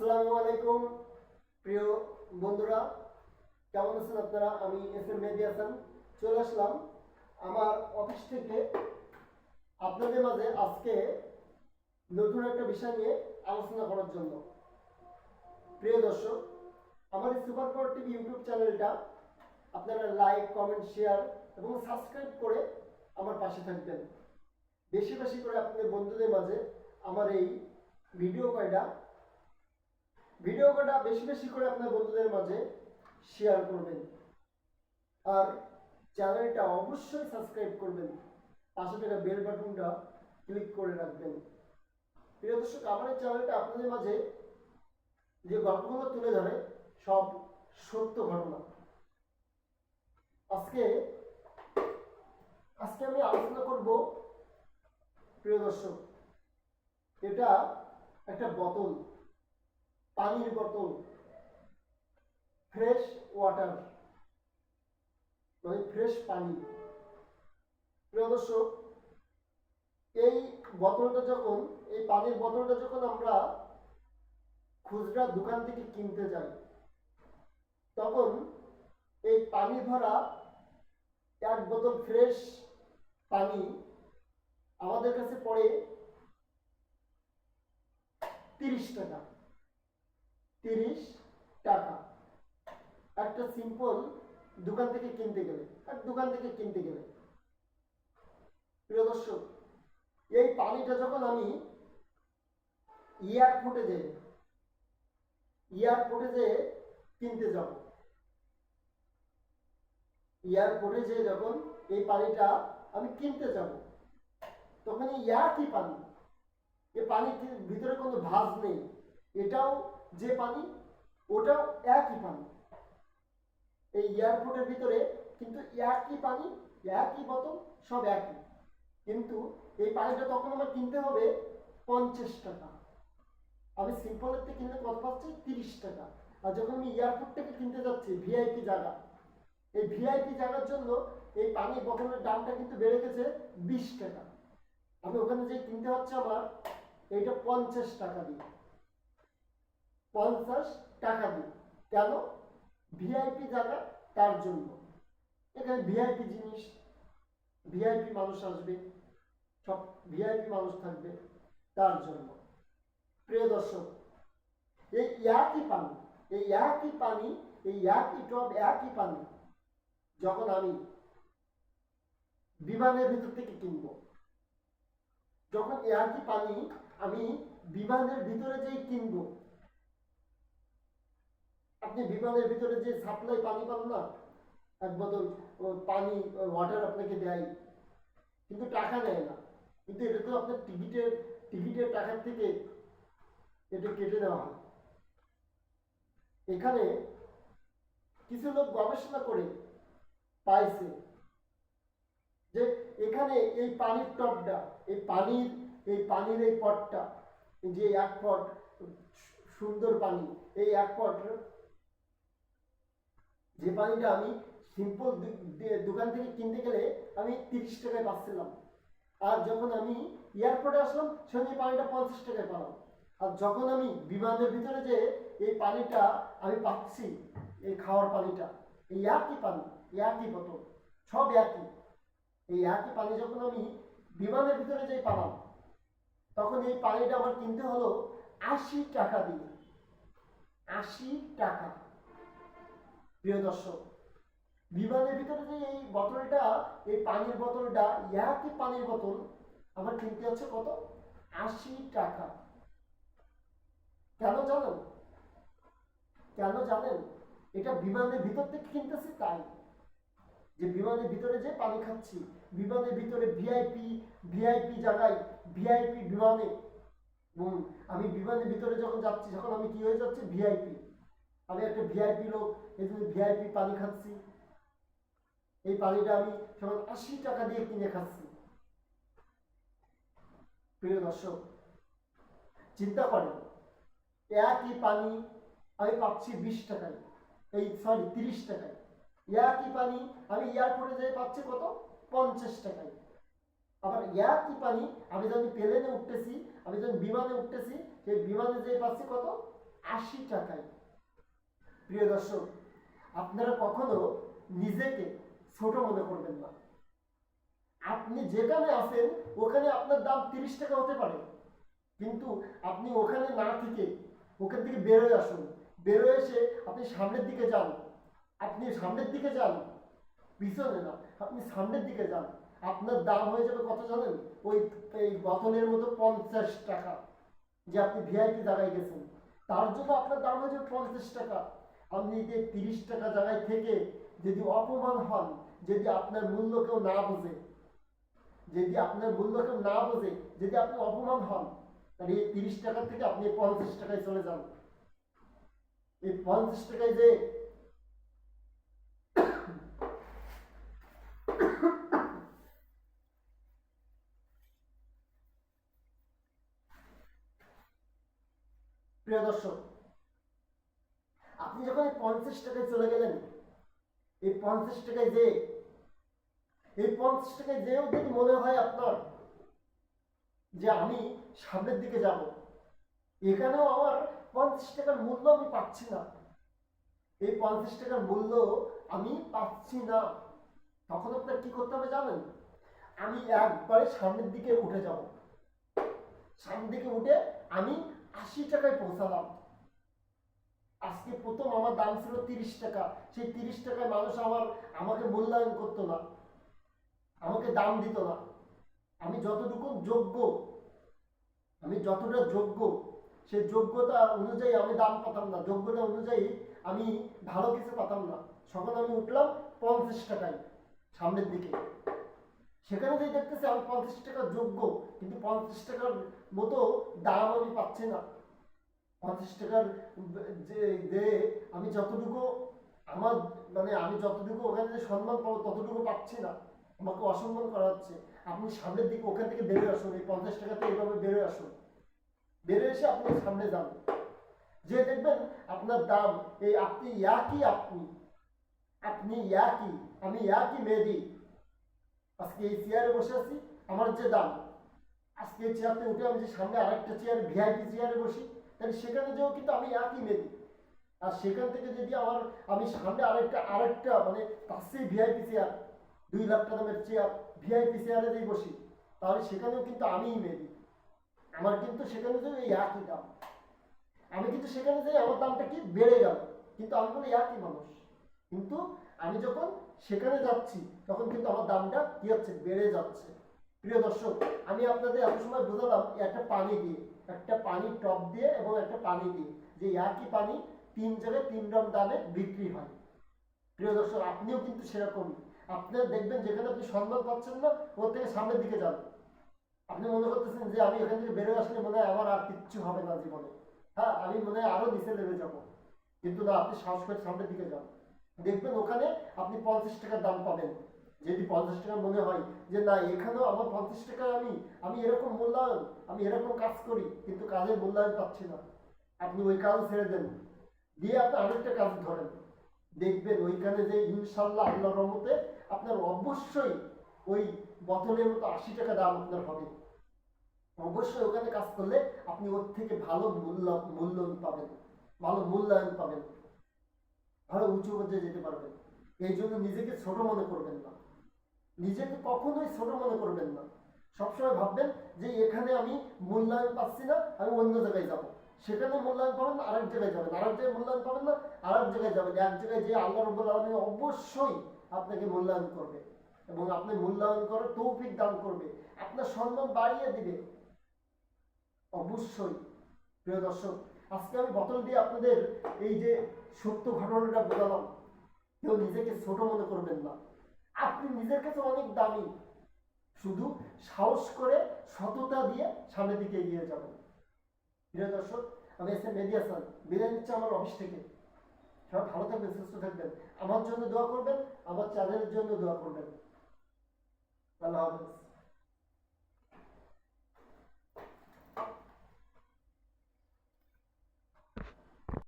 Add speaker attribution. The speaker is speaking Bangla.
Speaker 1: আসসালামু আলাইকুম। প্রিয় বন্ধুরা, কেমন আছেন আপনারা? আমি এস এম মেহেদি হাসান। চলে আসলাম আমার অফিস থেকে। আপনাদের মাঝে আজকে নতুন একটা বিষয় নিয়ে আলোচনা করার জন্য। প্রিয় দর্শক, আমার এই সুপার পাওয়ার টিভি ইউটিউব চ্যানেলটা আপনারা লাইক, কমেন্ট, শেয়ার এবং সাবস্ক্রাইব করে আমার পাশে থাকবেন। বেশি বেশি করে আপনাদের বন্ধুদের মাঝে আমার এই ভিডিও কয়টা ভিডিও কয়টা বেশি বেশি করে আপনার বন্ধুদের মাঝে শেয়ার করবেন। আর চ্যানেলটা অবশ্যই সাবস্ক্রাইব করবেন। পাশে থাকা বেল বাটনটা ক্লিক করে রাখবেন। প্রিয় দর্শক, আমার চ্যানেলটা আপনাদের মাঝে যে গল্পগুলো তুলে ধরে, সব সত্য ঘটনা। আজকে আজকে আমি আলোচনা করব, প্রিয় দর্শক, এটা একটা বোতল। পানির বোতল ফ্রেশ ওয়াটার মানে ফ্রেশ পানি। প্রিয় দর্শক, এই বোতলটা যখন, এই পানির বোতলটা যখন আমরা খুচরা দোকান থেকে কিনতে যাই, তখন এই পানি ভরা এক বোতল ফ্রেশ পানি আমাদের কাছে পড়ে তিরিশ টাকা। তিরিশ টাকা। একটা সিম্পল দোকান থেকে কিনতে গেলে এক দোকান থেকে কিনতে গেলে। প্রিয় দর্শক, এই পানিটা যখন আমি এয়ারপোর্টে যাই এয়ারপোর্টে যেয়ে কিনতে যাব এয়ারপোর্টে যেয়ে যখন এই পানিটা আমি কিনতে যাব তখন এই একই পানি এই পানির ভিতরে কোনো ভাঁজ নেই। এটাও যে পানি, ওটাও একই পানি। এই এয়ারপোর্টের ভিতরে কিন্তু একই পানি, একই বোতল, সব একই। কিন্তু এই পানিটা তখন আমার কিনতে হবে পঞ্চাশ টাকা। আমি সিম্পলের থেকে কিনতে কত পাচ্ছি? তিরিশ টাকা। আর যখন আমি এয়ারপোর্ট থেকে কিনতে যাচ্ছি ভিআইপি জায়গা, এই ভিআইপি জায়গার জন্য এই পানির বোতলের দামটা কিন্তু বেড়ে গেছে বিশ টাকা। আমি ওখানে যে কিনতে হচ্ছে আমার এইটা পঞ্চাশ টাকা দিয়ে। পঞ্চাশ টাকা দিয়ে কেন? ভিআইপি জায়গা, তার জন্য। এখানে ভিআইপি জিনিস ভিআইপি মানুষ আসবে, সব ভিআইপি মানুষ থাকবে, তার জন্য। প্রিয় দর্শক, এই একই পানি, এই একই পানি, এই একই টব, একই পানি, যখন আমি বিমানের ভিতর থেকে কিনবো, যখন একই পানি আমি বিমানের ভিতরে যেই কিনবো আপনি বিমানের ভিতরে যে সাপ্লাই পানি পান না, এক বোতল পানি ওয়াটার আপনাকে দেয়, কিন্তু টাকা নেয় না। কিন্তু এটা তো আপনার টিকিটের টিকিটের টাকার থেকে এটা কেটে দেওয়া হয়। এখানে কিছু লোক গবেষণা করে পাইছে যে এখানে এই পানির টপটা, এই পানির এই পানির এই পটটা যে এক পট সুন্দর পানি, এই এক পট যে পানিটা আমি সিম্পল দোকান থেকে কিনতে গেলে আমি তিরিশ টাকায় পাচ্ছিলাম। আর যখন আমি এয়ারপোর্টে আসলাম, সেখানে পানিটা পঞ্চাশ টাকায় পেলাম। আর যখন আমি বিমানের ভিতরে যে এই পানিটা আমি পাচ্ছি, এই খাওয়ার পানিটা, এই একই পানি, একই বোতল, সব একই। এই একই পানি যখন আমি বিমানের ভিতরে যে পালাম, তখন এই পানিটা আমার কিনতে হলো আশি টাকা দিয়ে। আশি টাকা। প্রিয় দর্শক, বিমানের ভিতরে যে এই বোতলটা, এই পানির বোতলটা একই পানির বোতল, আমার কিনতে হচ্ছে কত? আশি টাকা। কেন জানেন? কেন জানেন? এটা বিমানের ভিতর থেকে কিনতেছি তাই। যে বিমানের ভিতরে যে পানি খাচ্ছি, বিমানের ভিতরে ভিআইপি ভিআইপি জায়গায় ভিআইপি বিমানে। আমি বিমানের ভিতরে যখন যাচ্ছি, যখন আমি কি হয়ে যাচ্ছি? ভিআইপি আমি একটা ভিআইপি লোক, এই জন্য ভিআইপি পানি খাচ্ছি। এই পানিটা আমি যখন আশি টাকা দিয়ে কিনে খাচ্ছি। প্রিয় দর্শক, চিন্তা করেন, একই পানি আমি পাচ্ছি বিশ টাকায়, এই সরি তিরিশ টাকায়। একই পানি আমি এয়ারপোর্টে যেয়ে পাচ্ছি কত? পঞ্চাশ টাকায়। আবার একই পানি আমি যখন প্লেনে উঠতেছি, আমি যখন বিমানে উঠতেছি, সেই বিমানে যেয়ে পাচ্ছি কত? আশি টাকায়। প্রিয় দর্শক, আপনারা কখনো নিজেকে ছোট মনে করবেন না। আপনি যেখানে আছেন, ওখানে আপনার দাম তিরিশ টাকা হতে পারে। কিন্তু আপনি ওখানে না থেকে ওখান থেকে বেরোয় আসুন। বেরোয় এসে আপনি সামনের দিকে যান। আপনি সামনের দিকে যান। পিছনে না, আপনি সামনের দিকে যান। আপনার দাম হয়ে যাবে কত জানেন? ওই, এই বোতলের মতো পঞ্চাশ টাকা। যে আপনি ভিআইপি জায়গায় গেছেন, তার জন্য আপনার দাম হয়ে যাবে পঞ্চাশ টাকা। আপনি যে তিরিশ টাকা জায়গায় থেকে যদি অপমান হন, যদি আপনার মূল্য কেউ না বোঝে, যদি আপনার মূল্য কেউ না বোঝে, যদি আপনি অপমান হন, তাহলে এই তিরিশ টাকা থেকে আপনি পঞ্চাশ টাকায় চলে যান। এই পঞ্চাশ টাকায় যে প্রিয় দর্শক আপনি যখন পঞ্চাশ টাকায় চলে গেলেন, এই পঞ্চাশ টাকায় যে, এই পঞ্চাশ টাকায় যেও যদি মনে হয় আপনার যে আমি সামনের দিকে যাব, এখানেও আমার পঞ্চাশ টাকার মূল্য আমি পাচ্ছি না। এই পঞ্চাশ টাকার মূল্য আমি পাচ্ছি না। তখন আপনার কি করতে হবে জানেন? আমি একবারে সামনের দিকে উঠে যাব। সামনের দিকে উঠে আমি আশি টাকায় পৌঁছালাম। আজকে প্রথম আমার দাম ছিল তিরিশ টাকা। সেই তিরিশ টাকায় মানুষ আমার, আমাকে মূল্যায়ন করতো না। আমাকে দাম দিত না। আমি যতটুকু যোগ্য, আমি যতটা যোগ্য সেই যোগ্যতা অনুযায়ী আমি দাম পাতাম না। যোগ্যতা অনুযায়ী আমি ভালো কিছু পাতাম না। সকালে আমি উঠলাম পঞ্চাশ টাকায় সামনের দিকে। সেখানে যে দেখতেছি আমি পঞ্চাশ টাকা যোগ্য, কিন্তু পঞ্চাশ টাকার মতো দাম আমি পাচ্ছি না। পঞ্চাশ টাকার যে যে আমি যতটুকু আমার মানে আমি যতটুকু ওখানে যে সম্মান পাবো, ততটুকু পাচ্ছি না। আমাকে অসম্মান করা হচ্ছে। আপনি সামনের দিকে, ওখান থেকে বেরোয় আসুন। এই পঞ্চাশ টাকাতে এইভাবে বেরোয় আসুন। বেরোয় এসে আপনি সামনে যান। যে দেখবেন আপনার দাম, এই আপনি একই আপনি। আপনি একই আমি একই মেয়েদি আজকে এই চেয়ারে বসে আছি, আমার যে দাম। আজকে এই চেয়ারতে উঠে আমি যে সামনে আরেকটা চেয়ার ভিআইপি চেয়ারে বসি। তাহলে সেখানে যেও কিন্তু আমি একই মেয়েদি আর সেখান থেকে যদি আমার, আমি সামনে আরেকটা আরেকটা মানে সেই ভিআইপি চেয়ার দুই লাখ টাকা দামের চেয়ার ভিআইপি চেয়ারে যেই বসি, তাহলে সেখানেও কিন্তু আমিই মেয়েদি আমার কিন্তু সেখানে যে এই একই দাম। আমি কিন্তু সেখানে যাই আমার দামটা কি বেড়ে গেল। কিন্তু আমি বলি একই মানুষ। কিন্তু আমি যখন সেখানে যাচ্ছি, তখন কিন্তু আমার দামটা কি হচ্ছে? বেড়ে যাচ্ছে। প্রিয় দর্শক, আমি আপনাদের এত সময় বোঝালাম একটা পানি দিয়ে, একটা পানির টপ দিয়ে এবং একটা পানি দিয়ে, যে একই পানি? তিন জায়গায় তিন রকম দামে বিক্রি হয়। প্রিয় দর্শক, আপনিও কিন্তু সেরকমই। আপনার দেখবেন যেখানে আপনি সম্মান পাচ্ছেন না, ওর থেকে সামনের দিকে যান। আপনি মনে করতেছেন যে আমি এখান থেকে বেরোয় আসলে মনে হয় আমার আর কিচ্ছু হবে না জীবনে। হ্যাঁ আমি মনে হয় আরও নিচে নেমে যাব। কিন্তু না, আপনি সাহস করে সামনের দিকে যান। দেখবেন ওখানে আপনি পঞ্চাশ টাকার দাম পাবেন। যদি পঞ্চাশ টাকা মনে হয় যে না, এখানেও আমার পঞ্চাশ টাকায় আমি আমি এরকম মূল্যায়ন, আমি এরকম কাজ করি, কিন্তু কাজের মূল্যায়ন পাচ্ছি না। আপনি ওই কাজ ছেড়ে দেন। দিয়ে আপনি আরেকটা কাজ ধরেন। দেখবেন ওইখানে যে ইনশাল্লাহ আল্লাহ রহমতে আপনার অবশ্যই ওই বোতলের মতো আশি টাকা দাম আপনার হবে। অবশ্যই ওখানে কাজ করলে আপনি ওর থেকে ভালো মূল্য মূল্য পাবেন। ভালো মূল্যায়ন পাবেন। ভালো উঁচু পর্যায়ে যেতে পারবেন। এই জন্য নিজেকে ছোট মনে করবেন না। নিজেকে কখনোই ছোট মনে করবেন না। সবসময় ভাববেন যে এখানে আমি মূল্যায়ন পাচ্ছি না, আমি অন্য জায়গায় যাব। সেখানে মূল্যায়ন পাবেন না আরেক জায়গায় যাবেন। আরেক জায়গায় মূল্যায়ন পাবেন না, আরেক জায়গায় যাবেন। এক জায়গায় যে আল্লাহ রব্বুল আলমী অবশ্যই আপনাকে মূল্যায়ন করবে এবং আপনি মূল্যায়ন করার তৌফিক দান করবে। আপনার সম্মান বাড়িয়ে দিবে। অবশ্যই। প্রিয় দর্শক, আজকে আমি বোতল দিয়ে আপনাদের এই যে সত্য ঘটনাটা বোঝালাম। কেউ নিজেকে ছোট মনে করবেন না। আপনি নিজের কাছে অনেক দামি। শুধু সাহস করে সততা দিয়ে সামনের দিকে এগিয়ে যাবেন প্রিয় দর্শক, আমি এস এম বিদায় নিচ্ছি আমার অফিস থেকে। সবাই ভালো থাকবেন, সুস্থ থাকবেন। আমার জন্য দোয়া করবেন, আমার চ্যানেলের জন্য দোয়া করবেন। আল্লাহ হাফেজ।